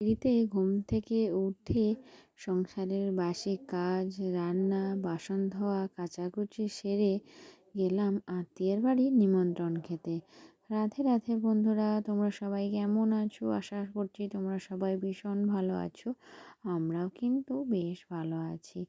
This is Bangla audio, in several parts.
দেরিতে ঘুম থেকে উঠে সংসারের বাসি কাজ, রান্না, বাসন ধোয়া, কাচাকুচি সেরে গেলাম আত্মীয়ের বাড়ি নিমন্ত্রণ খেতে। রাধে রাধে বন্ধুরা, তোমরা সবাই কেমন আছো? আশা করছি তোমরা সবাই ভীষণ ভালো আছো। আমরাও কিন্তু বেশ ভালো আছি।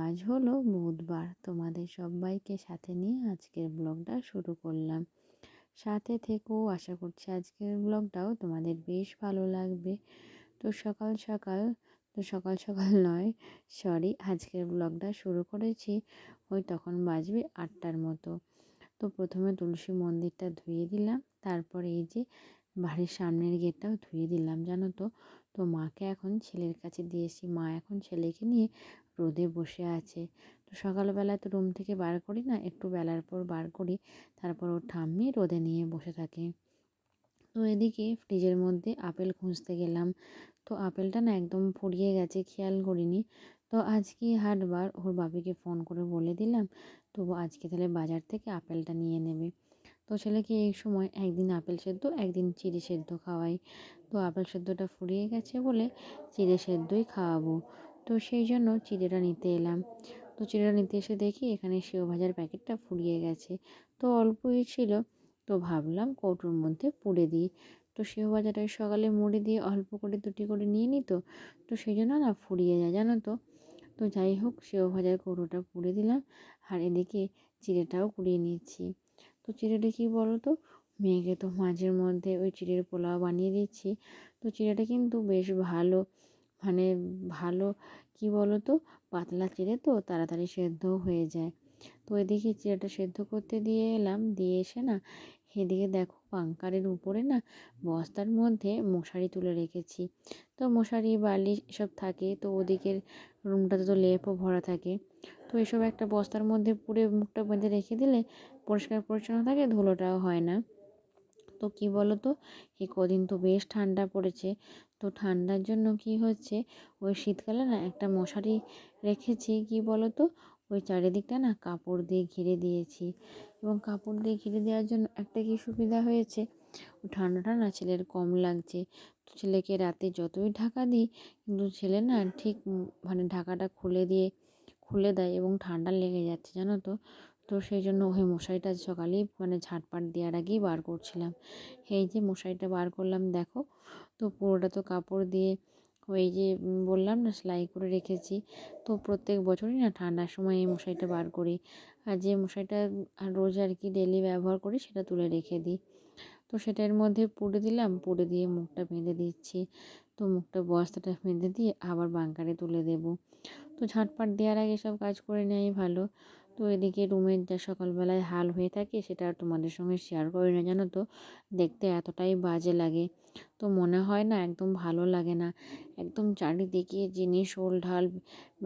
আজ হলো বুধবার, তোমাদের সবাইকে সাথে নিয়ে আজকের ব্লগটা শুরু করলাম। সাথে থেকেও আশা করছি আজকের ব্লগটাও তোমাদের বেশ ভালো লাগবে। তো সকাল সকাল, তো সকাল সকাল নয় সরি আজকের ব্লগটা শুরু করেছি, ওই তখন বাজবে আটটার মতো। তো প্রথমে তুলসী মন্দিরটা ধুয়ে দিলাম, তারপরে এই যে বাড়ির সামনের গেটটাও ধুয়ে দিলাম, জানো তো। তো মাকে এখন ছেলের কাছে দিয়েছি, মা এখন ছেলেকে নিয়ে রোদে বসে আছে। তো সকালবেলা তো রুম থেকে বার করি না, একটু বেলার পর বার করি, তারপর ওর ঠাম্মি রোদে নিয়ে বসে থাকে। তো এদিকে ফ্রিজের মধ্যে আপেল খুঁজতে গেলাম তো আপেলটা না একদম ফুরিয়ে গেছে, খেয়াল করিনি। তো আজকে হাটবার ওর বাপিকে ফোন করে বলে দিলাম তো আজকে তাহলে বাজার থেকে আপেলটা নিয়ে নেবে। তো ছেলেকে এই সময় একদিন আপেল সেদ্ধ, একদিন চিড়ে সেদ্ধ খাওয়াই। তো আপেল সেদ্ধটা ফুরিয়ে গেছে বলে চিড়ে সেদ্ধই খাওয়াবো। তো সেই জন্য চিড়েটা নিতে এলাম। তো চিড়েটা নিতে এসে দেখি এখানে সেও ভাজার প্যাকেটটা ফুরিয়ে গেছে। তো অল্পই ছিল, তো ভাবলাম কৌটোর মধ্যে পুড়ে দিই। তো সেও ভাজাটা সকালে মুড়ি দিয়ে অল্প করে দুটি করে নিয়ে নিত, তো সেই জন্য না ফুরিয়ে যায়, জানো তো? তো যাই হোক, সেও ভাজার কৌটোটা পুড়ে দিলাম, আর এদিকে চিড়েটাও কুড়িয়ে নিচ্ছি তো চিড়েটা কী বলো তো মেয়েকে তো মাঝের মধ্যে ওই চিড়ের পোলাও বানিয়ে দিচ্ছি তো চিড়েটা কিন্তু বেশ ভালো মানে ভালো, কি বলো তো পাতলা চিড়ে তো, তাড়াতাড়ি সেদ্ধও হয়ে যায়। তো এদিকে চিড়েটা সেদ্ধ করতে দিয়ে এলাম। দিয়ে এসে না এদিকে দেখো পাঙ্কারের উপরে না বস্তার মধ্যে মশারি তুলে রেখেছি। তো মশারি, বালি এসব থাকে। তো ওদিকের রুমটাতে তো লেপও ভরা থাকে। তো এসব একটা বস্তার মধ্যে পুরে মুখটা বেঁধে রেখে দিলে পরিষ্কার পরিচ্ছন্ন থাকে, ধুলোটাও হয় না। তো কি বলো তো এই কদিন তো বেশ ঠান্ডা পড়েছে। তো ঠান্ডার জন্য কি হচ্ছে, ওই শীতকালে না একটা মশারি রেখেছি। কি বলো তো ওই চারিদিকটা না কাপড় দিয়ে ঘিরে দিয়েছি এবং কাপড় দিয়ে ঘিরে দেওয়ার জন্য একটা কি সুবিধা হয়েছে? ঠান্ডাটা না ছেলের কম লাগছে। তো ছেলেকে রাতে যতই ঢাকা দিই, কিন্তু ছেলে না ঠিক মানে ঢাকাটা খুলে দিয়ে, খুলে দেয় এবং ঠান্ডা লেগে যাচ্ছে, জানো তো? তো সেই জন্য ওই মশারিটা সকালেই মানে ঝাঁটপাট দেওয়ার আগেই বার করছিলাম। এই যে মশারিটা বার করলাম, দেখো? তো পুরোটা তো কাপড় দিয়ে ওই যে বললাম না সেলাই করে রেখেছি। তো প্রত্যেক বছরই না ঠান্ডার সময় এই মশারিটা বার করি। আর যে মশারিটা রোজ আর কি ডেলি ব্যবহার করি সেটা তুলে রেখে দিই। তো সেটার মধ্যে পুড়ে দিলাম, পুড়ে দিয়ে মুখটা বেঁধে দিচ্ছি। তো মুখটা বস্তাটা বেঁধে দিয়ে আবার বাঙ্কারে তুলে দেব। তো ঝাঁটপাট দেওয়ার আগে সব কাজ করে নেওয়াই ভালো। তো এদিকে রুমের যা সকালবেলায় হাল হয়ে থাকে সেটা আর তোমাদের সঙ্গে শেয়ার করি না, জানো তো? দেখতে এতটাই বাজে লাগে। তো মনে হয় না একদম ভালো লাগে না। একদম চারিদিকে জিনিস ওল ঢাল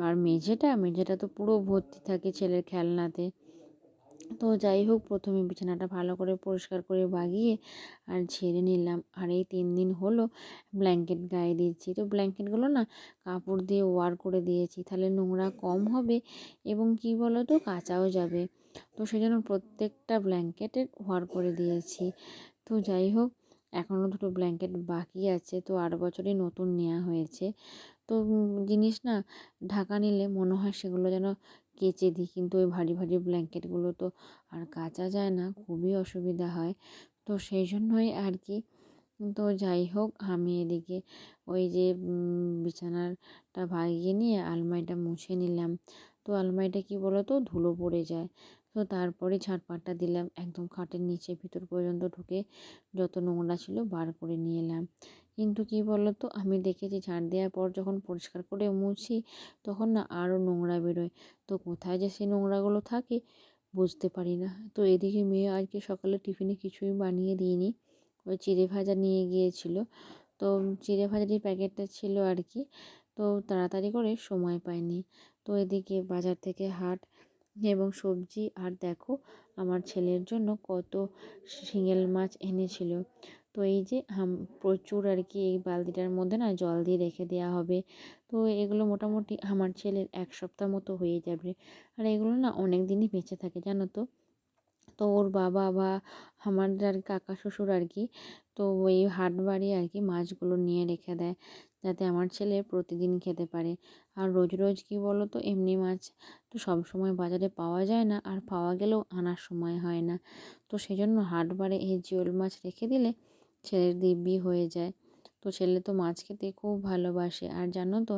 আর মেঝেটা মেঝেটা তো পুরো ভর্তি থাকে ছেলের খেলনাতে। তো যাই হোক, প্রথমে বিছানাটা ভালো করে পরিষ্কার করে বাগিয়ে আর ঝেড়ে নিলাম। আর এই তিন দিন হলো ব্ল্যাঙ্কেট গায়ে দিয়েছি তো ব্ল্যাঙ্কেটগুলো না কাপড় দিয়ে ওয়ার করে দিয়েছি। তাহলে নোংরা কম হবে এবং কি বলো তো কাচাও যাবে। তো সেই জন্য প্রত্যেকটা ব্ল্যাঙ্কেটের ওয়ার করে দিয়েছি। তো যাই হোক, এখনও দুটো ব্ল্যাঙ্কেট বাকি আছে। তো আট বছরই নতুন নেওয়া হয়েছে। তো জিনিস না ঢাকা নিলে মনে হয় সেগুলো যেন কেচে দিই। কিন্তু ওই ভারী ভারী ব্ল্যাঙ্কেটগুলো তো আর কাচা যায় না, খুবই অসুবিধা হয়। তো সেই জন্যই আর কি তো যাই হোক, আমি এদিকে ওই যে বিছানাটা ভাগিয়ে নিয়ে আলমারিটা মুছে নিলাম। তো আলমারিটা কী বলো তো ধুলো পড়ে যায়। তো তারপরে ঝাঁটপাটটা দিলাম, একদম খাটের নিচে ভিতর পর্যন্ত ঢুকে যত নোংরা ছিল বার করে নিয়ে এলাম। কিন্তু কি বলো তো আমি দেখেছি ঝাঁট দেওয়ার পর যখন পরিষ্কার করে মুছি তখন না আরও নোংরা বেরোয়। তো কোথায় যে সেই নোংরাগুলো থাকে বুঝতে পারি না। তো এদিকে মেয়ে আজকে সকালে টিফিনে কিছুই বানিয়ে দিইনি। ওই চিড়ে ভাজা নিয়ে গিয়েছিল। তো চিড়ে ভাজারই প্যাকেটটা ছিল আর কি, তো তাড়াতাড়ি করে সময় পাইনি। তো এদিকে বাজার থেকে হাট এবং সবজি। আর দেখো, আমার ছেলের জন্য কত শিঙেল মাছ এনেছিল। তো এই যে হাম, প্রচুর আর কি এই বালতিটার মধ্যে না জল দিয়ে রেখে দেওয়া হবে। তো এগুলো মোটামুটি আমার ছেলের এক সপ্তাহ মতো হয়ে যাবে। আর এগুলো না অনেক দিনই বেঁচে থাকে, জানো তো? তো ওর বাবা বা আমার আর কাকা শ্বশুর আর কি, তো ওই হাট বাড়ি আর কি মাছগুলো নিয়ে রেখে দেয় যাতে আমার ছেলে প্রতিদিন খেতে পারে। আর রোজ রোজ কী বলো তো এমনি মাছ তো সব সময় বাজারে পাওয়া যায় না আর পাওয়া গেলেও আনার সময় হয় না। তো সেই জন্য হাট বারে এই জিওল মাছ রেখে দিলে ছেলের দিব্যি হয়ে যায়। তো ছেলে তো মাছ খেতে খুব ভালোবাসে। আর জানো তো,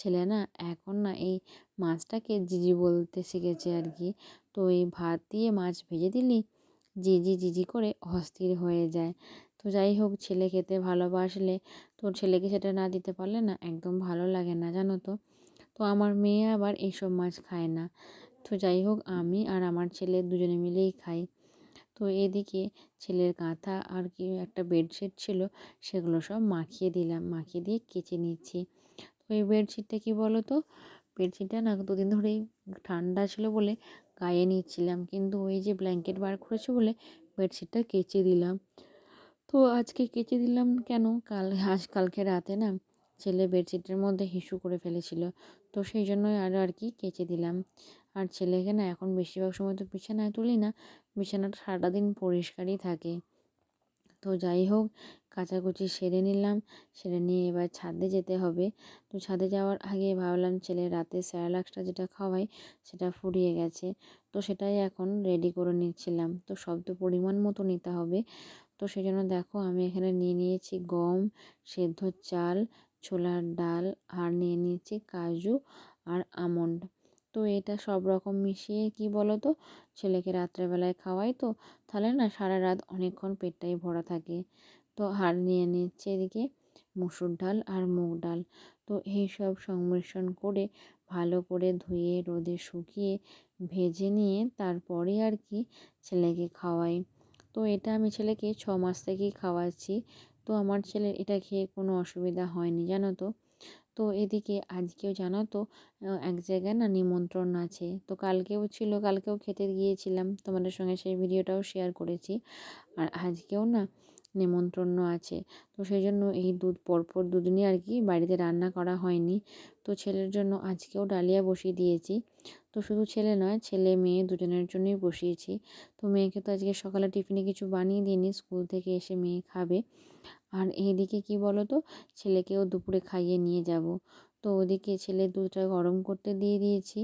ছেলে না এখন না এই মাছটাকে জিজি বলতে শিখেছে আর কি। তো এই ভাত দিয়ে মাছ ভেজে দিলি, জিজি জিজি করে অস্থির হয়ে যায়। তো যাই হোক, ছেলে খেতে ভালোবাসলে তো ছেলেকে সেটা না দিতে পারলে না একদম ভালো লাগে না, জানো তো। তো আমার মেয়ে আবার এইসব মাছ খায় না। তো যাই হোক, আমি আর আমার ছেলে দুজনে মিলেই খাই। তো এদিকে ছেলের কাঁথা আর কি একটা বেডশিট ছিল, সেগুলো সব মাখিয়ে দিলাম, মাখিয়ে দিয়ে কেচে নিচ্ছি। তো এই বেডশিটটা কী বলো তো বেডশিটটা না দুদিন ধরেই ঠান্ডা ছিল বলে গায়ে নিচ্ছিলাম, কিন্তু ওই যে ব্ল্যাঙ্কেট বার করেছে বলে বেডশিটটা কেচে দিলাম। তো আজকে কেচে দিলাম কেন? কাল, আজ কালকে রাতে না ছেলে বেডশিটের মধ্যে হিসু করে ফেলেছিল, তো সেই জন্যই আরও আর কি কেচে দিলাম। আর ছেলেকে না এখন বেশিরভাগ সময় তো বিছানায় তুলি না, বিছানাটা সারাটা দিন পরিষ্কারই থাকে। তো যাই হোক, কাচাকুচি সেরে নিলাম, সেরে নিয়ে এবার ছাদে যেতে হবে। তো ছাদে যাওয়ার আগে ভাবলাম ছেলে রাতে স্যারালাক্সটা যেটা খাওয়াই, সেটা ফুরিয়ে গেছে। তো সেটাই এখন রেডি করে নিচ্ছিলাম। তো সব তো পরিমাণ মতো নিতে হবে। তো সেই জন্য দেখো আমি এখানে নিয়ে নিয়েছি গম, সেদ্ধ চাল, ছোলার ডাল, আর নিয়ে নিয়েছি কাজু আর আমন্ড। তো এটা সব রকম মিশিয়ে কি বলো তো ছেলেকে রাত্রেবেলায় খাওয়াই তো, তাহলে না সারা রাত অনেকক্ষণ পেটটাই ভরা থাকে। তো হার নিয়ে নিচ্ছে এদিকে মুসুর ডাল আর মুগ ডাল। তো এই সব সংমিশ্রণ করে ভালো করে ধুয়ে, রোদে শুকিয়ে ভেজে নিয়ে তারপরে আর কি ছেলেকে খাওয়াই। তো এটা আমি ছেলেকে ছ মাস থেকেই খাওয়াচ্ছি। তো আমার ছেলের এটা খেয়ে কোনো অসুবিধা হয়নি, জানো তো? তো এদিকে আজকেও জানো তো এক জায়গায় না নিমন্ত্রণ আছে। তো কালকেও ছিল, কালকেও খেতে গিয়েছিলাম। তোমাদের সঙ্গে সেই ভিডিওটাও শেয়ার করেছি। আর আজকেও না নেমন্ত্রণ আছে। তো সেই জন্য এই দুধ, পরপর দুদিনই আর কি বাড়িতে রান্না করা হয়নি। তো ছেলের জন্য আজকেও ডালিয়া বসিয়ে দিয়েছি। তো শুধু ছেলে নয়, ছেলে, মেয়ে দুজনের জন্যই বসিয়েছি। তো মেয়েকে তো আজকে সকালে টিফিনে কিছু বানিয়ে দিইনি, স্কুল থেকে এসে মেয়ে খাবে। আর এদিকে কি বলো তো ছেলেকেও দুপুরে খাইয়ে নিয়ে যাব। তো ওদিকে ছেলে দুধটা গরম করতে দিয়ে দিয়েছি।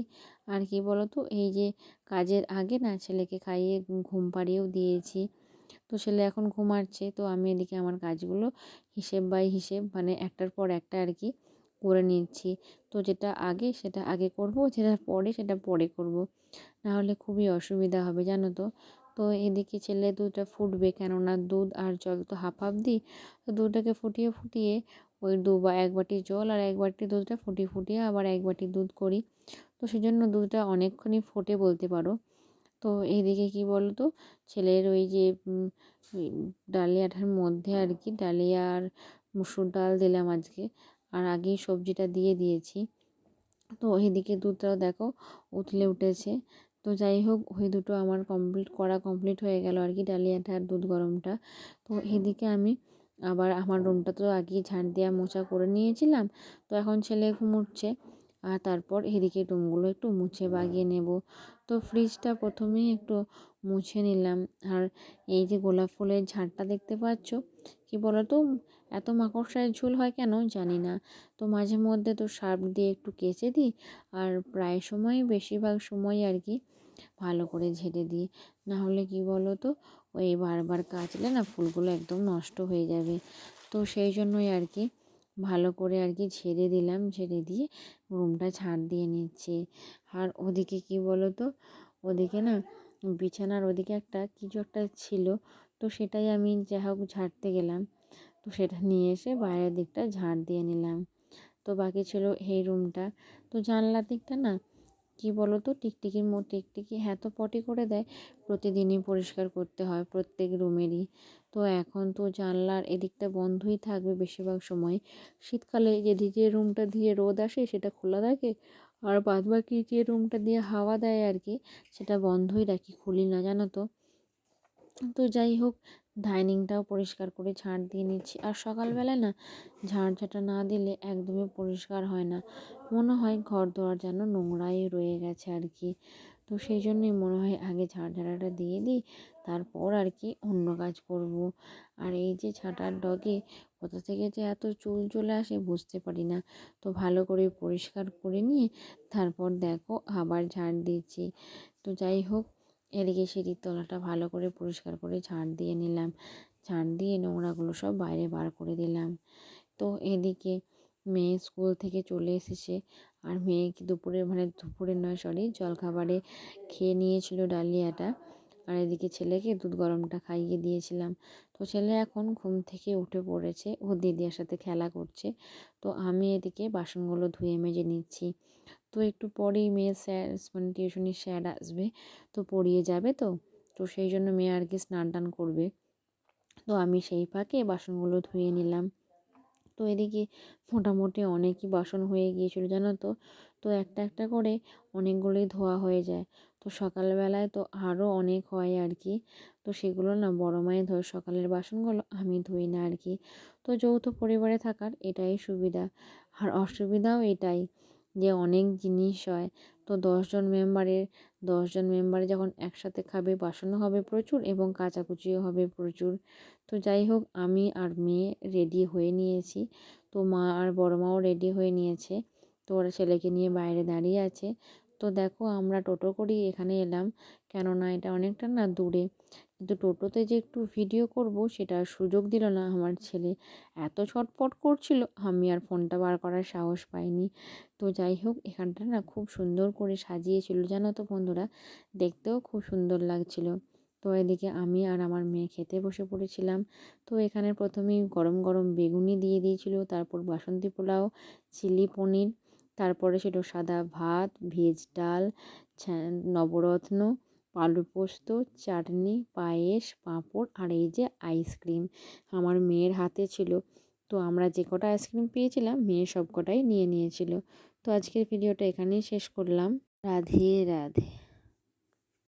আর কি বলো তো এই যে কাজের আগে না ছেলেকে খাইয়ে ঘুম পাড়িয়েও দিয়েছি। তো ছেলে এখন ঘুমাচ্ছে। তো আমি এদিকে আমার কাজগুলো হিসেব বাই হিসেব মানে একটার পর একটা আর কি করে নিচ্ছি। তো যেটা আগে সেটা আগে করব, যেটা পরে সেটা পরে করব। নাহলে খুবই অসুবিধা হবে, জানো তো? তো এদিকে ছেলে দুধটা ফুটবে কেননা দুধ আর জল তো হাফ হাফ দিই। তো দুধটাকে ফুটিয়ে ফুটিয়ে ওই দু বা এক বাটি জল আর এক বাটি দুধটা ফুটিয়ে ফুটিয়ে আবার এক বাটি দুধ করি। তো সেই জন্য দুধটা অনেকক্ষণই ফোটে বলতে পারো। তো এইদিকে কী বলো তো ছেলের ওই যে ডালিয়াটার মধ্যে আর কি, ডালিয়া আর মুসুর ডাল দিলাম আজকে। আর আগেই সবজিটা দিয়ে দিয়েছি। তো ওইদিকে দুধটাও দেখো উতলে উঠেছে। তো যাই হোক ওই দুটো আমার কমপ্লিট করা কমপ্লিট হয়ে গেল আর কি ডালিয়াটা আর দুধ গরমটা। তো এদিকে আমি আবার আমার রুমটা তো আগেই ঝাঁট দেওয়া মোছা করে নিয়েছিলাম তো এখন ছেলে ঘুমোচ্ছে। আর তারপর এদিকে রুমগুলো একটু মুছে বাগিয়ে নেব। তো ফ্রিজটা প্রথমেই একটু মুছে নিলাম। আর এই যে গোলাপ ফুলের ঝাড়টা দেখতে পাচ্ছ কি বলো তো এত মাকড়সায় ঝুল হয় কেন জানি না। তো মাঝে মধ্যে তো সার্ফ দিয়ে একটু কেচে দিই আর প্রায় সময় বেশিরভাগ সময় আর কি ভালো করে ঝেড়ে দিই। না হলে কি বলো তো ওই বারবার কাচলে না ফুলগুলো একদম নষ্ট হয়ে যাবে। তো সেই জন্যই আর কি ভালো করে আর কি ঝেড়ে দিলাম, ঝেড়ে দিয়ে রুমটা ঝাড় দিয়ে নিচ্ছে। আর ওদিকে কি বলো তো ওদিকে না বিছানার ওদিকে একটা কিছু একটা ছিল, তো সেটাই আমি যা হোক ঝাড়তে গেলাম। তো সেটা নিয়ে এসে বাইরের দিকটা ঝাড় দিয়ে নিলাম। তো বাকি ছিল এই রুমটা। তো জানলার দিকটা না, কি বলো তো টিকটিকির মতো টিকটিকি হ্যাঁ তো পটি করে দেয়, প্রতিদিনই পরিষ্কার করতে হয় প্রত্যেক রুমেরই। তো এখন তো জানলার এদিকটা বন্ধই থাকবে বেশিরভাগ সময়। শীতকালে যেদিকে রুমটা দিয়ে রোদ আসে সেটা খোলা থাকে, আর বাদ বাকি যে রুমটা দিয়ে হাওয়া দেয় আর কি, সেটা বন্ধই রাখি, খুলি না জানো তো। তো যাই হোক ডাইনিংটাও পরিষ্কার করে ঝাড় দিয়ে নিচ্ছি। আর সকালবেলা না ঝাড় ঝাঁটা না দিলে একদমই পরিষ্কার হয় না। মনে হয় ঘর দোয়ার যেন নোংরাই রয়ে গেছে আর কি তো সেই জন্যই মনে হয় আগে ঝাড় ঝাড়াটা দিয়ে দিই, তারপর আর কি অন্য কাজ করব। আর এই যে ছাটার ডগে কোথা থেকে যে এত চুল চলে আসে বুঝতে পারি না। তো ভালো করে পরিষ্কার করে নিয়ে তারপর দেখো আবার ঝাড় দিচ্ছি। তো যাই হোক এদিকে সিঁড়ির তলাটা ভালো করে পরিষ্কার করে ঝাড় দিয়ে নিলাম। ঝাড় দিয়ে নোংরাগুলো সব বাইরে বার করে দিলাম। তো এদিকে মেয়ে স্কুল থেকে চলে এসেছে। আর মেয়ে দুপুরে মানে দুপুরে নয় সরি জলখাবারে খেয়ে নিয়েছিল ডালিয়াটা। আর এদিকে ছেলেকে দুধ গরমটা খাইয়ে দিয়েছিলাম। তো ছেলে এখন ঘুম থেকে উঠে পড়েছে, ও দিদির সাথে খেলা করছে। তো আমি এদিকে বাসনগুলো ধুয়ে মেজে নিচ্ছি। তো একটু পরেই মেয়ে স্যার মানে টিউশনির স্যার আসবে, তো পড়িয়ে যাবে তো। তো সেই জন্য মেয়ে আর কি স্নান টান করবে। তো আমি সেই ফাঁকে বাসনগুলো ধুয়ে নিলাম। তো এদিকে মোটামুটি অনেকই বাসন হয়ে গিয়েছিল, জানো তো। তো একটা একটা করে অনেকগুলোই ধোয়া হয়ে যায়। তো সকালবেলায় তো আরও অনেক হয় আর কি তো সেগুলো না বড় মায়ে ধোয় সকালের বাসনগুলো আমি ধুই না আর কি তো যৌথ পরিবারে থাকার এটাই সুবিধা। আর অসুবিধাও এটাই যে অনেক জিনিস হয়। তো দশজন মেম্বারের দশজন মেম্বারে যখন একসাথে খাবে, বাসনও হবে প্রচুর এবং কাচাকুচিও হবে প্রচুর। তো যাই হোক, আমি আর মেয়ে রেডি হয়ে নিয়েছি। তো মা আর বড় মাও রেডি হয়ে নিয়েছে। তো ওরা ছেলেকে নিয়ে বাইরে দাঁড়িয়ে আছে। তো দেখো আমরা টোটো করেই এখানে এলাম। কেননা এটা অনেকটা না দূরে। কিন্তু টোটোতে যে একটু ভিডিও করব সেটা সুযোগ দিল না আমার ছেলে। এত ছটপট করছিল, আমি আর ফোনটা বার করার সাহস পাইনি। তো যাই হোক, এখানটা না খুব সুন্দর করে সাজিয়েছিল, জানো তো বন্ধুরা? দেখতেও খুব সুন্দর লাগছিল। তো এদিকে আমি আর আমার মেয়ে খেতে বসে পড়েছিলাম। তো এখানে প্রথমেই গরম গরম বেগুনি দিয়ে দিয়েছিল, তারপর বাসন্তী পোলাও, চিলি পনির তারপরে সেটা সাদা ভাত, ভেজ ডাল নবরত্ন আলু পোস্ত, চাটনি, পায়েস, পাঁপড় আর এই যে আইসক্রিম আমার মেয়ের হাতে ছিল। তো আমরা যে কটা আইসক্রিম পেয়েছিলাম মেয়ে সব কটাই নিয়ে নিয়েছিল। তো আজকের ভিডিওটা এখানেই শেষ করলাম। রাধে রাধে।